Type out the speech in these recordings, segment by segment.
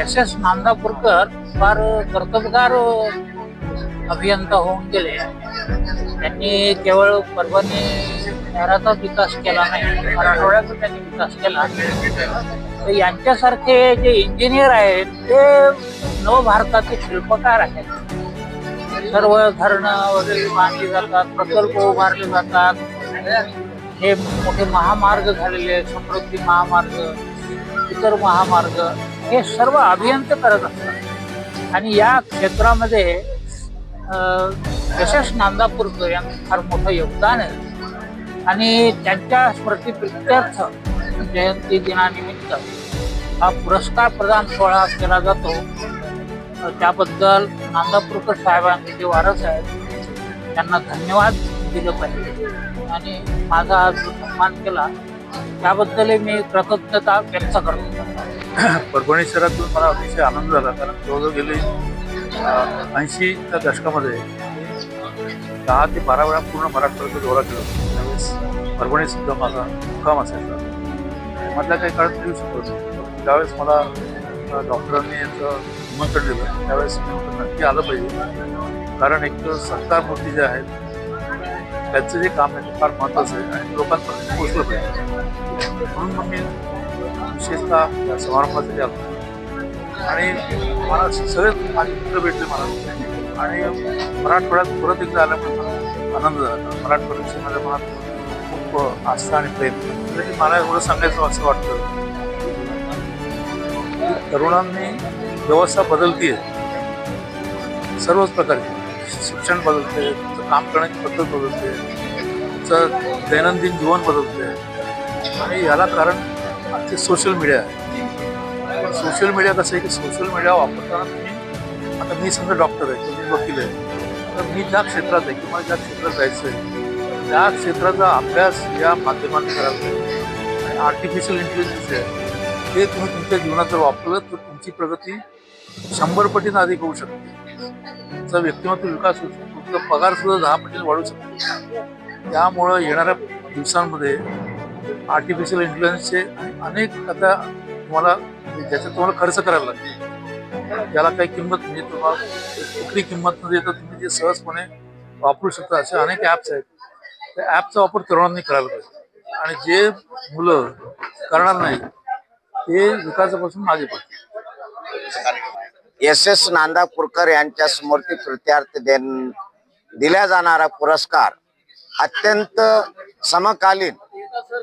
S S Nandapurkar फार कर्तबगार अभियंता होऊन गेले. त्यांनी केवळ परभणी शहराचा विकास केला नाही मराठवाड्याचा त्यांनी विकास केला. तर यांच्यासारखे जे इंजिनियर आहेत ते नवभारताचे शिल्पकार आहेत. सर्व धरणं वगैरे बांधली जातात प्रकल्प उभारले जातात. हे मोठे महामार्ग झालेले आहेत समृद्धी महामार्ग इतर महामार्ग. हे सर्व अभियंते करत असतात. आणि या क्षेत्रामध्ये यशस नांदापूरकर यांचं फार मोठं योगदान आहे. आणि त्यांच्या स्मृतीप्रित्यर्थ जयंती दिनानिमित्त हा पुरस्कार प्रदान सोहळा केला जातो. त्याबद्दल नांदापूरकर साहेबांचे जे वारस आहेत त्यांना धन्यवाद दिलं पाहिजे. आणि माझा आज जो सन्मान केला त्याबद्दलही मी कृतज्ञता व्यक्त करतो. परभणी शहरातून मला अतिशय आनंद झाला कारण जवळजवळ गेले ऐंशीच्या दशकामध्ये दहा ते बारा वेळा पूर्ण मराठवाड्याचा दौरा केला त्यावेळेस परभणी सुद्धा माझा मुक्काम असायचा. मधल्या काही काळात येऊ शकतो त्यावेळेस ज्यावेळेस मला डॉक्टरांनी याचं निमंत्रण दिलं त्यावेळेस मी नक्की आलं पाहिजे. कारण एक तर सरकार जे आहेत त्यांचं जे काम आहे ते फार महत्त्वाचं आहे आणि लोकांपर्यंत पोहोचलं पाहिजे. म्हणून मग मी विशेषतः या समारंभासाठी आलो आणि मला सगळे माझे मित्र भेटले मला. आणि मराठवाड्यात परत एकदा आल्यामुळे आनंद झाला. मराठवाड्याची माझ्या मनात खूप आस्था आणि प्रेम. म्हणजे मला एवढं सांगायचं असं वाटतं. तरुणांनी व्यवस्था बदलतीये. सर्वच प्रकारची. शिक्षण बदलते काम करण्याची पद्धत बदलते. तुमचं दैनंदिन जीवन बदलते आणि याला कारण ते सोशल मीडिया आहे. सोशल मीडिया कसं आहे की सोशल मीडिया वापरताना तुम्ही आता मी समजा डॉक्टर आहे तुम्ही वकील आहे तर मी ज्या क्षेत्रात आहे किंवा ज्या क्षेत्रात जायचं आहे त्या क्षेत्राचा अभ्यास या माध्यमातून करायचा आणि आर्टिफिशियल इंटेलिजन्स आहे ते तुम्ही तुमच्या जीवनात जर वापरलं तर तुमची प्रगती शंभर पटीनं अधिक होऊ शकते. तुमचा व्यक्तिमत्व विकास होऊ शकतो. तुमचा पगार सुद्धा दहा पटीने वाढू शकतो. त्यामुळं येणाऱ्या दिवसांमध्ये आर्टिफिशियल इंटेलिजन्सचे अनेक आता तुम्हाला म्हणजे ज्याच्यात तुम्हाला खर्च करायला लागते. त्याला काही किंमत म्हणजे तुम्हाला कुठली किंमत न देता तुम्ही ते सहजपणे वापरू शकता असे अनेक ॲप्स आहेत. त्या ॲपचा वापर तरुणांनी करायला पाहिजे. आणि जे मुलं करणार नाही ते विकासापासून मागे पडतील. एस एस नांदापूरकर यांच्या स्मृती प्रित्यार्थ देन दिला जाणारा पुरस्कार अत्यंत समकालीन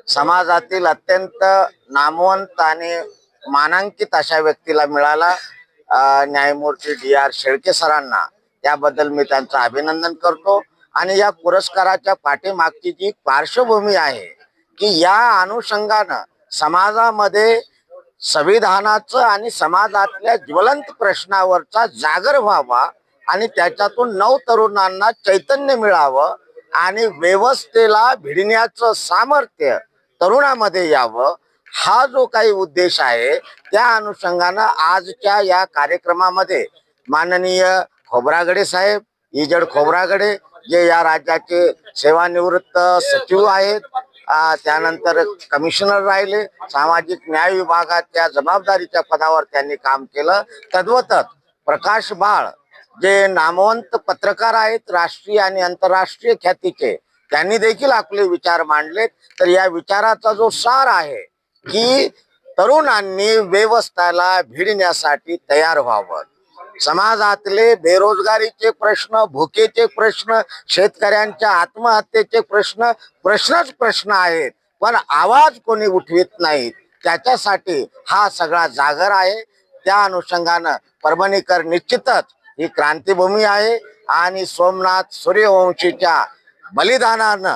समाजातील अत्यंत नामवंत आणि मानांकित अशा व्यक्तीला मिळाला. न्यायमूर्ती डी आर शेळके सरांना. त्याबद्दल मी त्यांचं अभिनंदन करतो. आणि या पुरस्काराच्या पाठीमागची जी पार्श्वभूमी आहे की या अनुषंगानं समाजामध्ये संविधानाचं आणि समाजातल्या ज्वलंत प्रश्नावरचा जागर व्हावा आणि त्याच्यातून नव तरुणांना चैतन्य मिळावं आणि व्यवस्थेला भिडण्याचं सामर्थ्य तरुणामध्ये यावं. हा जो काही उद्देश आहे त्या अनुषंगानं आजच्या या कार्यक्रमामध्ये माननीय खोब्रागडे साहेब इजड खोब्रागडे जे या राज्याचे सेवानिवृत्त सचिव आहेत त्यानंतर कमिशनर राहिले सामाजिक न्याय विभागाच्या जबाबदारीच्या पदावर त्यांनी काम केलं. तद्वतच प्रकाश बाळ जे नामवंत पत्रकार आहेत राष्ट्रीय आणि आंतरराष्ट्रीय ख्यातीचे त्यांनी देखील आपले विचार मांडलेत. तर या विचाराचा जो सार आहे की तरुणांनी व्यवस्थेला भिडण्यासाठी तयार व्हावं. समाजातले बेरोजगारीचे प्रश्न भुकेचे प्रश्न शेतकऱ्यांच्या आत्महत्येचे प्रश्न प्रश्नच प्रश्न आहेत. पण आवाज कोणी उठवित नाही त्याच्यासाठी हा सगळा जागर आहे. त्या अनुषंगानं परभणीकर निश्चितच ही क्रांतीभूमी आहे आणि सोमनाथ सूर्यवंशीच्या बलिदानानं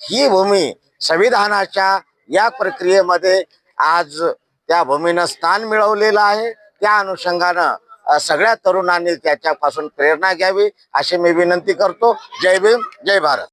ही भूमी संविधानाच्या या प्रक्रियेमध्ये आज त्या भूमीनं स्थान मिळवलेलं आहे. त्या अनुषंगानं सगळ्या तरुणांनी त्याच्यापासून प्रेरणा घ्यावी अशी मी विनंती करतो. जय भीम जय भारत.